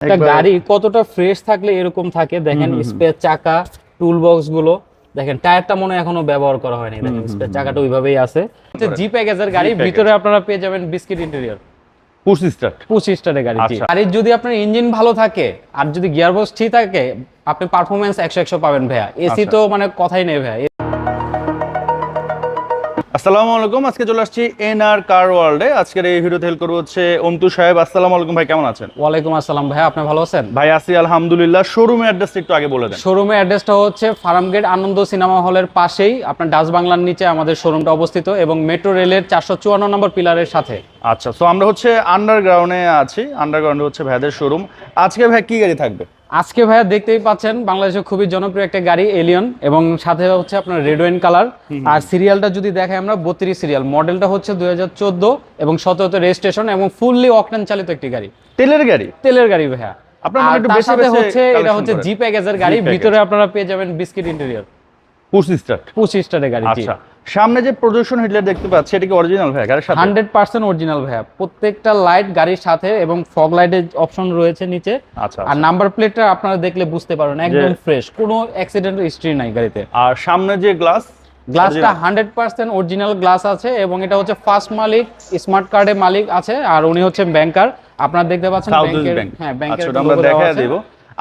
একটা গাড়ি কতটা ফ্রেশ থাকলে এরকম থাকে? দেখেন স্পেয়ার চাকা টুল বক্সগুলো। দেখেন টায়ারটা মনে এখনও ব্যবহার করা হয়নি। দেখেন স্পেয়ার চাকাটা ওইভাবেই আছে। জি প্যাকেজের গাড়ি। ভিতরে আপনারা পেয়ে যাবেন বিস্কিট ইন্টেরিয়র পুশ স্টার্ট পঁচিশ স্টারের গাড়ি। আচ্ছা। গাড়ির যদি আপনার ইঞ্জিন ভালো থাকে আর যদি গিয়ার বক্স ঠিক থাকে আপনি পারফরমেন্স একশো একশো পাবেন ভাইয়া। এসি আচ্ছা। তো মানে কথাই নেই ভাইয়া। আসসালামু আলাইকুম আজকে চলে আসছি এনআর কার ওয়ার্ল্ডে। আজকের এই ভিডিওতে হেল্প করব হচ্ছে অন্তু সাহেব। আসসালামু আলাইকুম ভাই কেমন আছেন? ওয়ালাইকুম আসসালাম ভাইয়া আপনি ভালো আছেন? ভাই আসি আলহামদুলিল্লাহ। শোরুমের অ্যাড্রেসটা একটু আগে বলে দেন। শোরুমের অ্যাড্রেসটা হচ্ছে ফার্মগেট আনন্দ সিনেমা হলের পাশেই আপনার ডাচ বাংলার নিচে আমাদের শোরুমটা অবস্থিত এবং মেট্রো রেলের চারশো চুয়ান্ন নম্বর পিলারের সাথে। আচ্ছা তো আমরা হচ্ছে আন্ডারগ্রাউন্ডে আছি। আন্ডারগ্রাউন্ডে হচ্ছে ভাইদের শোরুম। আজকে ভাই কি গাড়ি থাকবে? আজকে ভাইয়া দেখতেই পাচ্ছেন বাংলাদেশের খুবই জনপ্রিয় একটা গাড়ি এলিয়ন এবং সাথে হচ্ছে আপনার রেড ওয়াইন কালার আর সিরিয়ালটা যদি দেখাই আমরা বত্রিশ সিরিয়াল মডেলটা হচ্ছে দুই হাজার চোদ্দ এবং সতেরোতে রেজিস্ট্রেশন এবং ফুললি অকটেন চালিত একটি গাড়ি। তেলের গাড়ি? তেলের গাড়ি ভাইয়া। আপনার একটু সাথে হচ্ছে এটা হচ্ছে। জি প্যাকেজের গাড়ি ভিতরে আপনারা পেয়ে যাবেন বিস্কিট ইন্টেরিয়র পুশ স্টার্ট পঁচিশ স্টারের গাড়ি আচ্ছা। সামনে যে প্রজেকশন হেডলাইট দেখতে পাচ্ছি এটা কি অরিজিনাল ভাই? গাড়ির সাথে? হান্ড্রেড পার্সেন্ট অরিজিনাল ভাইয়া। প্রত্যেকটা লাইট গাড়ির সাথে এবং ফগ লাইটের অপশন রয়েছে নিচে। আচ্ছা আর নাম্বার প্লেটটা আপনারা দেখলে বুঝতে পারবেন একদম ফ্রেশ কোনো অ্যাক্সিডেন্ট হিস্ট্রি নাই গাড়িতে। আর সামনে যে গ্লাস গ্লাসটা হান্ড্রেড পার্সেন্ট অরিজিনাল গ্লাস আছে এবং এটা হচ্ছে ফার্স্ট মালিক স্মার্ট কার্ডের মালিক আছে আর উনি হচ্ছেন ব্যাংকার আপনারা দেখতে পাচ্ছেন ব্যাংকের ব্যাংক হ্যাঁ ব্যাংকের আচ্ছা আমরা দেখা দেব।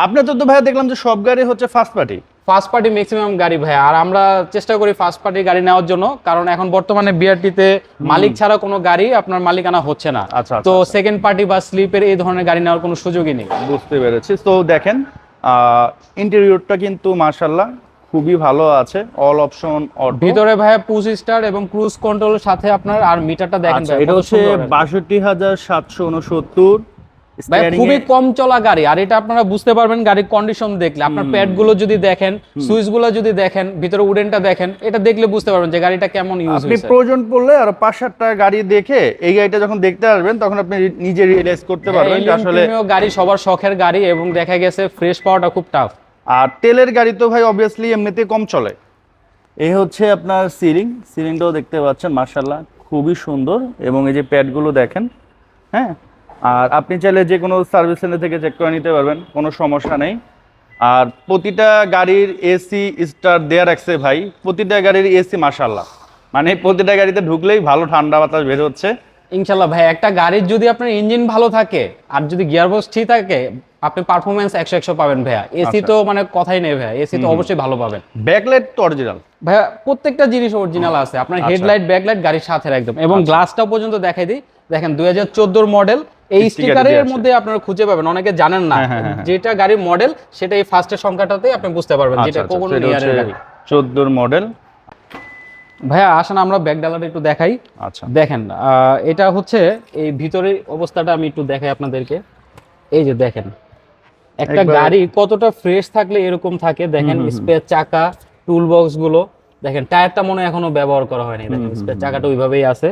আপনার তো তো ভাই দেখলাম যে সব গাড়ি হচ্ছে first party first party maximum গাড়ি ভাই। আর আমরা চেষ্টা করি ফার্স্ট পার্টি গাড়ি নেওয়ার জন্য কারণ এখন বর্তমানে বিআরটিতে মালিক ছাড়া কোনো গাড়ি আপনার মালিকানা হচ্ছে না। আচ্ছা, আচ্ছা, তো সেকেন্ড পার্টি বা স্লিপের এই ধরনের গাড়ি নেওয়ার কোনো সুযোগই নেই। বুঝতে পেরেছি। তো দেখেন ইন্টেরিয়রটা কিন্তু মার্শাল্লাহ খুবই ভালো আছে অল অপশন ভিতরে ভাইয়া পুশ স্টার এবং ক্রুজ কন্ট্রোল সাথে আপনার আর মিটারটা দেখেন আচ্ছা এটা হচ্ছে। বাষট্টি হাজার সাতশো উনসত্তর। খুবই কম চলা গাড়ি আর এটা আপনারা বুঝতে পারবেন গাড়ির কন্ডিশন দেখলে। আপনার প্যাডগুলো যদি দেখেন সুইচগুলো যদি দেখেন ভিতরে উডেনটা দেখেন এটা দেখলে বুঝতে পারবেন যে গাড়িটা কেমন ইউজ আপনি হয়েছে। প্রয়োজন পড়লে আর পাঁচ সাতটা গাড়ি দেখে এই গাড়িটা যখন দেখতে আসবেন তখন আপনি নিজে রিয়েলাইজ করতে পারবেন যে আসলে গাড়ি সবার শখের গাড়ি এবং দেখা গেছে ফ্রেশ পাওয়াটা খুব টাফ আর তেলের গাড়ি তো ভাই অবভিয়াসলি এমনিতে কম চলে। এই হচ্ছে আপনার সিলিং সিলিংটাও দেখতে পাচ্ছেন মার্শাল্লাহ খুবই সুন্দর। এবং এই যে প্যাডগুলো দেখেন হ্যাঁ আর আপনি চাইলে যে কোনো সার্ভিস সেন্টার থেকে চেক করে নিতে পারবেন কোনো সমস্যা নেই। আর প্রতিটা গাড়ির এসি স্টার দেয়া রাখছে ভাই প্রতিটা গাড়ির এসি মার্শাল্লাহ মানে প্রতিটা গাড়িতে ঢুকলেই ভালো ঠান্ডা বাতাস বের হচ্ছে। ইনশাল্লাহ ভাই একটা গাড়ির যদি আপনার ইঞ্জিন ভালো থাকে আর যদি গিয়ারবক্স ঠিক থাকে আপনি পারফরমেন্স একশো একশো পাবেন ভাইয়া। এসি আচ্ছা। তো মানে কথাই নেই ভাইয়া এসি তো অবশ্যই ভালো পাবেন। ব্যাকলাইট তো অরিজিনাল ভাইয়া প্রত্যেকটা জিনিস অরিজিনাল আছে। আপনার আচ্ছা। হেডলাইট ব্যাকলাইট গাড়ির সাথে একদম এবং গ্লাসটাও পর্যন্ত দেখাই দিই। দেখেন দুই হাজার চোদ্দোর মডেল এই স্টিকারের মধ্যে আপনারা খুঁজে পাবেন। অনেকে জানেন না হ্যাঁ, হ্যাঁ, হ্যাঁ। যেটা গাড়ির মডেল সেটা এই ফার্স্টের সংখ্যাটাতে আপনি বুঝতে পারবেন আচ্ছা যেটা আচ্ছা। কোন ইয়ারের গাড়ি। চোদ্দোর মডেল ভাইয়া আসেন আমরা ব্যাক ডালাটা একটু দেখাই। আচ্ছা। দেখেন এটা হচ্ছে এই ভিতরের অবস্থাটা আমি একটু দেখাই আপনাদেরকে। এই যে দেখেন একটা গাড়ি কতটা ফ্রেশ থাকলে এরকম থাকে। দেখেন স্পেয়ার চাকা টুল বক্সগুলো। দেখেন টায়ারটা মনে হয় এখনও ব্যবহার করা হয়নি। দেখেন স্পেয়ার চাকাটা ওইভাবেই আছে।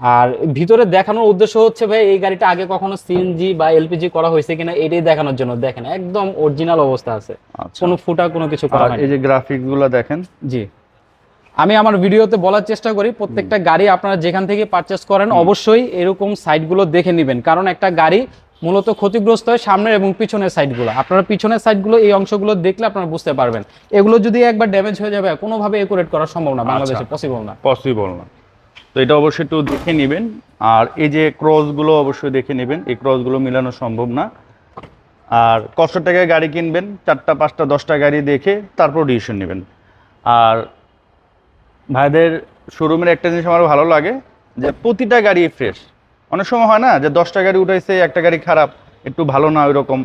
আর ভিতরে দেখানোর উদ্দেশ্য হচ্ছে ভাই এই গাড়িটা আগে কখনো সিএনজি বা এলপিজি করা হয়েছে কিনা এটাই দেখানোর জন্য। দেখেন একদম অরিজিনাল অবস্থা আছে। আচ্ছা। কোনো ফুটা কোনো কিছু করা এই যে গ্রাফিক্সগুলো দেখেন। জি। আমি আমার ভিডিওতে বলার চেষ্টা করি প্রত্যেকটা গাড়ি আপনারা যেখান থেকে পারচেস করেন অবশ্যই এরকম সাইডগুলো দেখে নেবেন। কারণ একটা গাড়ি মূলত ক্ষতিগ্রস্ত হয় সামনের এবং পিছনের সাইডগুলো আপনারা পিছনের সাইডগুলো এই অংশগুলো দেখলে আপনারা বুঝতে পারবেন। এগুলো যদি একবার ড্যামেজ হয়ে যাবে কোনোভাবে একুরেট করা সম্ভব না বাংলাদেশে পসিবল না। পসিবল না। তো এটা অবশ্যই একটু দেখে নেবেন। আর এই যে ক্রসগুলো অবশ্যই দেখে নেবেন। এই ক্রসগুলো মিলানো সম্ভব না। আর কষ্ট টাকায় গাড়ি কিনবেন? চারটা, পাঁচটা, দশটা গাড়ি দেখে তারপর ডিসিশন নেবেন। আর ভাইদের শোরুমের একটা জিনিস আমার ভালো লাগে, যে প্রতিটা গাড়ি ফ্রেশ অনেক সময় হয় না যে দশটা গাড়ি উঠাইছে, একটা গাড়ি খারাপ, একটু ভালো না ওইরকম।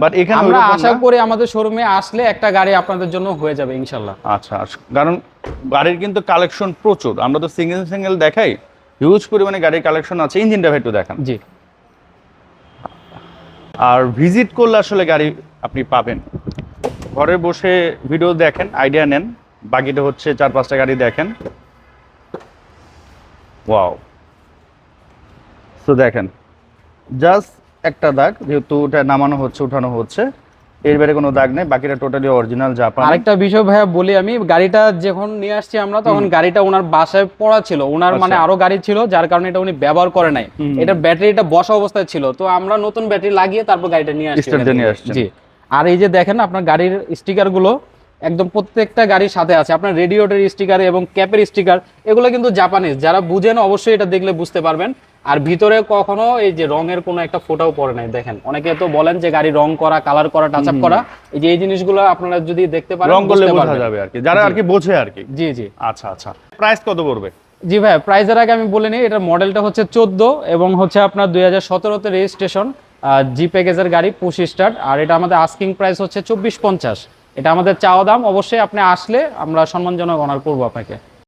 বাট এখানে আমরা আশা করি আমাদের শোরুমে আসলে একটা গাড়ি আপনাদের জন্য হয়ে যাবে ইনশাল্লাহ। আচ্ছা আচ্ছা। কারণ গাড়ির কিন্তু কালেকশন প্রচুর। আমরা তো সিঙ্গেল সিঙ্গেল দেখাই। হিউজ পরিমাণে গাড়ির কালেকশন আছে। ইঞ্জিনটা একটু দেখান। জি। আর ভিজিট করলে আসলে গাড়ি আপনি পাবেন। ঘরে বসে ভিডিও দেখেন আইডিয়া নেন। বাকিটা হচ্ছে চার পাঁচটা গাড়ি দেখেন। ওয়াও তো দেখেন জাস্ট একটা দাগ যেহেতু ওটা নামানো হচ্ছে উঠানো হচ্ছে। এর বাইরে কোনো দাগ নেই বাকিটা টোটালি অরিজিনাল জাপান। আরেকটা বিষয় ভাইয়া বলি আমি গাড়িটা যখন নিয়ে আসছি আমরা তখন গাড়িটা ওনার বাসায় পড়া ছিল। ওনার মানে আচ্ছা। আরও গাড়ি ছিল যার কারণে এটা উনি ব্যবহার করে নাই। এটা ব্যাটারিটা বসা অবস্থায় ছিল। তো আমরা নতুন ব্যাটারি লাগিয়ে তারপর গাড়িটা নিয়ে আসছি। জি। আর এই যে দেখেন আপনার গাড়ির স্টিকারগুলো একদম প্রত্যেকটা গাড়ির সাথে আছে। আপনার রেডিওটের স্টিকার এবং ক্যাপের স্টিকার এগুলো কিন্তু জাপানিজ। যারা বুঝেন অবশ্যই এটা দেখলে বুঝতে পারবেন। আর ভিতরে কখনো এই যে রঙের কোনো একটা ফোটাও পড়ে নাই দেখেন। অনেকে তো বলেন যে গাড়ি রং করা কালার করা টাচ আপ করা এই যে এই জিনিসগুলো আপনারা যদি দেখতে পারেন রং করলে বোঝা যাবে আর কি যারা আর কি বোঝে আর কি জি জি। আচ্ছা আচ্ছা। প্রাইস কত পড়বে? জি ভাই প্রাইজের আগে আমি বলে নিই এটার মডেলটা হচ্ছে চোদ্দ এবং হচ্ছে আপনার দুই হাজার সতেরোতে রেজিস্ট্রেশন জি প্যাকেজের গাড়ি পুশ স্টার্ট আর এটা আমাদের আস্কিং প্রাইস হচ্ছে চব্বিশ পঞ্চাশ। এটা আমাদের চাওয়া দাম অবশ্যই আপনি আসলে আমরা সম্মানজনক অনার করব আপনাকে।